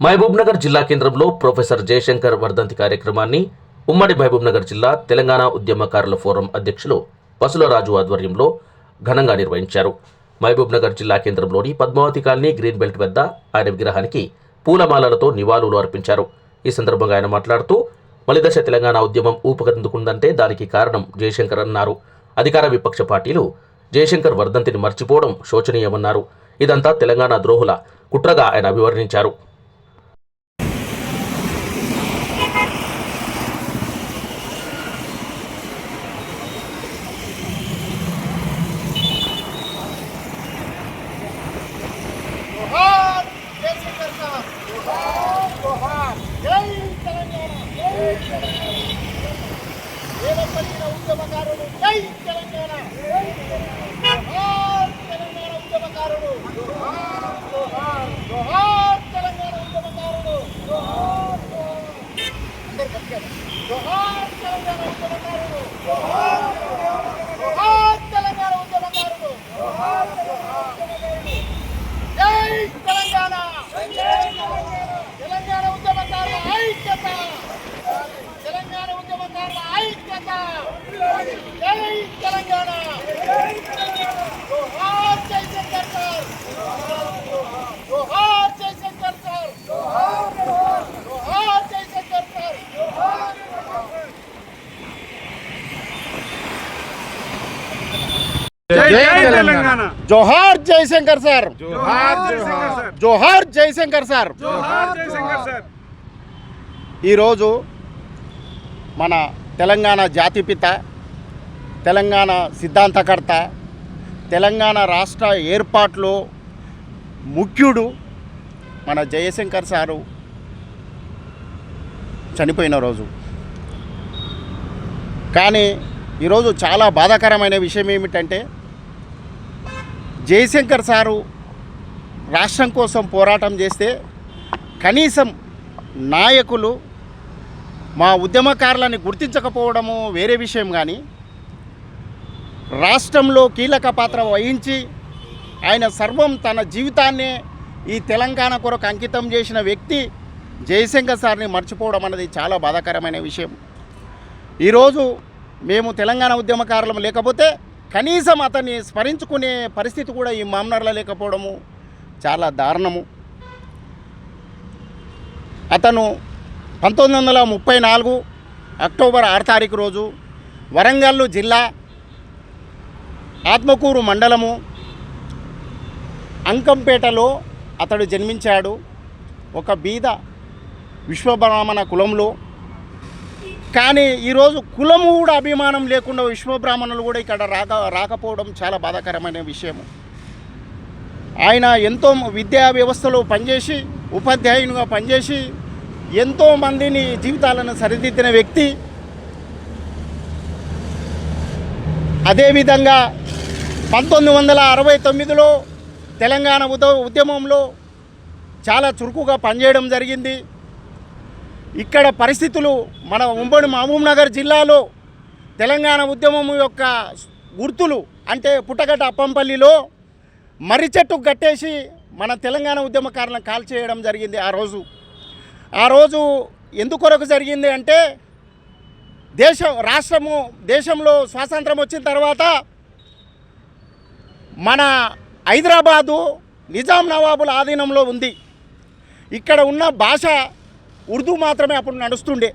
మహబూబ్నగర్ జిల్లా కేంద్రంలో ప్రొఫెసర్ జయశంకర్ వర్ధంతి కార్యక్రమాన్ని ఉమ్మడి మహబూబ్నగర్ జిల్లా తెలంగాణ ఉద్యమకారుల ఫోరం అధ్యక్షులు పసులరాజు ఆధ్వర్యంలో ఘనంగా నిర్వహించారు. మహబూబ్నగర్ జిల్లా కేంద్రంలోని పద్మావతి కాలనీ గ్రీన్ బెల్ట్ వద్ద ఆయన విగ్రహానికి పూలమాలలతో నివాళులు అర్పించారు. ఈ సందర్భంగా ఆయన మాట్లాడుతూ మలిదశ తెలంగాణ ఉద్యమం ఊపకందుకుందంటే దానికి కారణం జయశంకర్ అన్నారు. అధికార విపక్ష పార్టీలు జయశంకర్ వర్ధంతిని మర్చిపోవడం శోచనీయమన్నారు. ఇదంతా తెలంగాణ ద్రోహుల కుట్రగా ఆయన అభివర్ణించారు. వేదపల్లిన జై తెలంగాణ తెలంగాణ ఉద్యమకారులు జోహార్ తెలంగాణ ఉద్యమకారులు జోహార్ జోహార్ జోహార్ తెలంగాణ జోహార్ తెలంగాణ జై తెలంగాణ ఉద్యమకారుల ఐక్యత తెలంగాణ ఉద్యమకారుల ఐక్యత జై తెలంగాణ జోహార్ జయశంకర్ సార్ జోహార్ జయశంకర్ సార్ జోహార్ జయశంకర్ సార్ జై తెలంగాణ జోహార్ జయశంకర్ సార్ జోహార్ జోహార్ సార్ జోహార్ జయశంకర్ సార్ జోహార్ జయశంకర్ సార్ ఈరోజు మన తెలంగాణ జాతిపిత తెలంగాణ సిద్ధాంతకర్త తెలంగాణ రాష్ట్ర ఏర్పాట్లో ముఖ్యుడు మన జయశంకర్ సారు చనిపోయిన రోజు. కానీ ఈరోజు చాలా బాధాకరమైన విషయం ఏమిటంటే జయశంకర్ సారు రాష్ట్రం కోసం పోరాటం చేస్తే కనీసం నాయకులు మా ఉద్యమకారులని గుర్తించకపోవడము వేరే విషయం కానీ రాష్ట్రంలో కీలక పాత్ర వహించి ఆయన సర్వం తన జీవితాన్నే ఈ తెలంగాణ కొరకు అంకితం చేసిన వ్యక్తి జయశంకర్ సార్ని మర్చిపోవడం అనేది చాలా బాధాకరమైన విషయం. ఈరోజు మేము తెలంగాణ ఉద్యమకారులం లేకపోతే కనీసం అతన్ని స్మరించుకునే పరిస్థితి కూడా ఈ మామనర్లో లేకపోవడము చాలా దారుణము. అతను పంతొమ్మిది వందల ముప్పై నాలుగు అక్టోబర్ ఆరు తారీఖు రోజు వరంగల్ జిల్లా ఆత్మకూరు మండలము అంకంపేటలో అతడు జన్మించాడు. ఒక బీద విశ్వబ్రాహ్మణ కులంలో. కానీ ఈరోజు కులము కూడా అభిమానం లేకుండా విశ్వబ్రాహ్మణులు కూడా ఇక్కడ రాక రాకపోవడం చాలా బాధాకరమైన విషయము. ఆయన ఎంతో విద్యా వ్యవస్థలో పనిచేసి ఉపాధ్యాయునిగా పనిచేసి ఎంతో మందిని జీవితాలను సరిదిద్దిన వ్యక్తి. అదేవిధంగా పంతొమ్మిది వందల అరవై తొమ్మిదిలో తెలంగాణ ఉద ఉద్యమంలో చాలా చురుకుగా పనిచేయడం జరిగింది. ఇక్కడ పరిస్థితులు మన ఉమ్మడి మహబూబ్ నగర్ జిల్లాలో తెలంగాణ ఉద్యమం యొక్క గుర్తులు అంటే పుట్టగట్ట అప్పంపల్లిలో మర్రి చెట్టు కట్టేసి మన తెలంగాణ ఉద్యమకారులను కాల్చేయడం జరిగింది ఆ రోజు. ఆ రోజు ఎందుకొరకు జరిగింది అంటే దేశం రాష్ట్రము దేశంలో స్వాతంత్రం వచ్చిన తర్వాత మన హైదరాబాదు నిజాం నవాబుల ఆధీనంలో ఉంది. ఇక్కడ ఉన్న భాష ఉర్దూ మాత్రమే అప్పుడు నడుస్తుండే.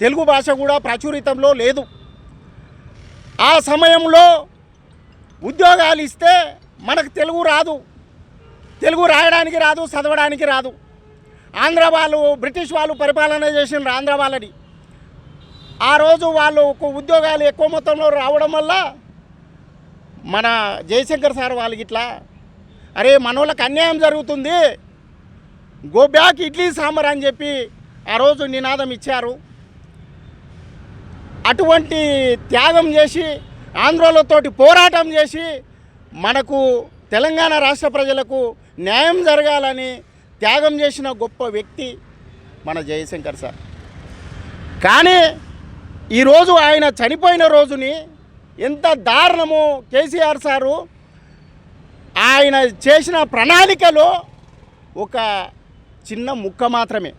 తెలుగు భాష కూడా ప్రాచురితంలో లేదు. ఆ సమయంలో ఉద్యోగాలు ఇస్తే మనకు తెలుగు రాదు. తెలుగు రాయడానికి రాదు చదవడానికి రాదు. ఆంధ్ర వాళ్ళు బ్రిటిష్ వాళ్ళు పరిపాలన చేసిన ఆంధ్ర వాళ్ళని ఆ రోజు వాళ్ళు ఉద్యోగాలు ఎక్కువ మొత్తంలో రావడం వల్ల మన జయశంకర్ సార్ వాళ్ళకి ఇట్లా అరే మనోళ్ళకి అన్యాయం జరుగుతుంది గో బ్యాక్ ఇడ్లీ సాంబార్ అని చెప్పి ఆ రోజు నినాదం ఇచ్చారు. అటువంటి త్యాగం చేసి ఆంధ్రోలతోటి పోరాటం చేసి మనకు తెలంగాణ రాష్ట్ర ప్రజలకు న్యాయం జరగాలని త్యాగం చేసిన గొప్ప వ్యక్తి మన జయశంకర్ సార్. కానీ ఈరోజు ఆయన చనిపోయిన రోజుని ఎంత దారుణము కేసీఆర్ సారు ఆయన చేసిన ప్రణాళికలో ఒక చిన్న ముక్క మాత్రమే.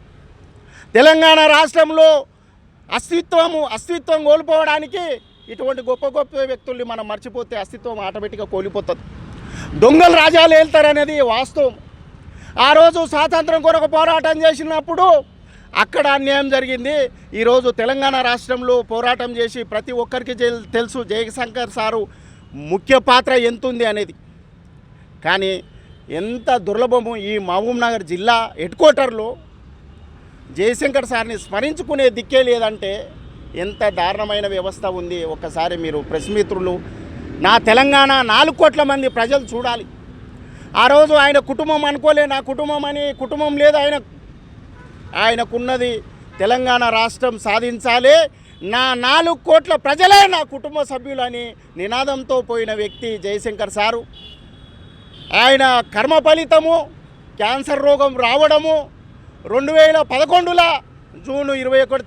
తెలంగాణ రాష్ట్రంలో అస్తిత్వము అస్తిత్వం కోల్పోవడానికి ఇటువంటి గొప్ప గొప్ప వ్యక్తుల్ని మనం మర్చిపోతే అస్తిత్వం ఆటోమేటిక్గా కోల్పోతుంది. దొంగలు రాజాలు వెళ్తారనేది వాస్తవం. ఆ రోజు స్వాతంత్రం కొరకు పోరాటం చేసినప్పుడు అక్కడ అన్యాయం జరిగింది. ఈరోజు తెలంగాణ రాష్ట్రంలో పోరాటం చేసి ప్రతి ఒక్కరికి తెలుసు జయశంకర్ సారు ముఖ్య పాత్ర ఎంతుంది అనేది. కానీ ఎంత దుర్లభము ఈ మహబూబ్ నగర్ జిల్లా హెడ్ క్వార్టర్లో జయశంకర్ సార్ని స్మరించుకునే దిక్కే లేదంటే ఎంత దారుణమైన వ్యవస్థ ఉంది. ఒక్కసారి మీరు ప్రెస్ మిత్రులు నా తెలంగాణ నాలుగు కోట్ల మంది ప్రజలు చూడాలి. ఆ రోజు ఆయన కుటుంబం అనుకోలే నా కుటుంబం అని కుటుంబం లేదు ఆయన ఆయనకున్నది తెలంగాణ రాష్ట్రం సాధించాలి. నా నాలుగు కోట్ల ప్రజలే నా కుటుంబ సభ్యులని నినాదంతో పోయిన వ్యక్తి జయశంకర్ సారు. ఆయన కర్మ ఫలితము క్యాన్సర్ రోగం రావడము రెండు వేల పదకొండుల జూన్ ఇరవై ఒకటి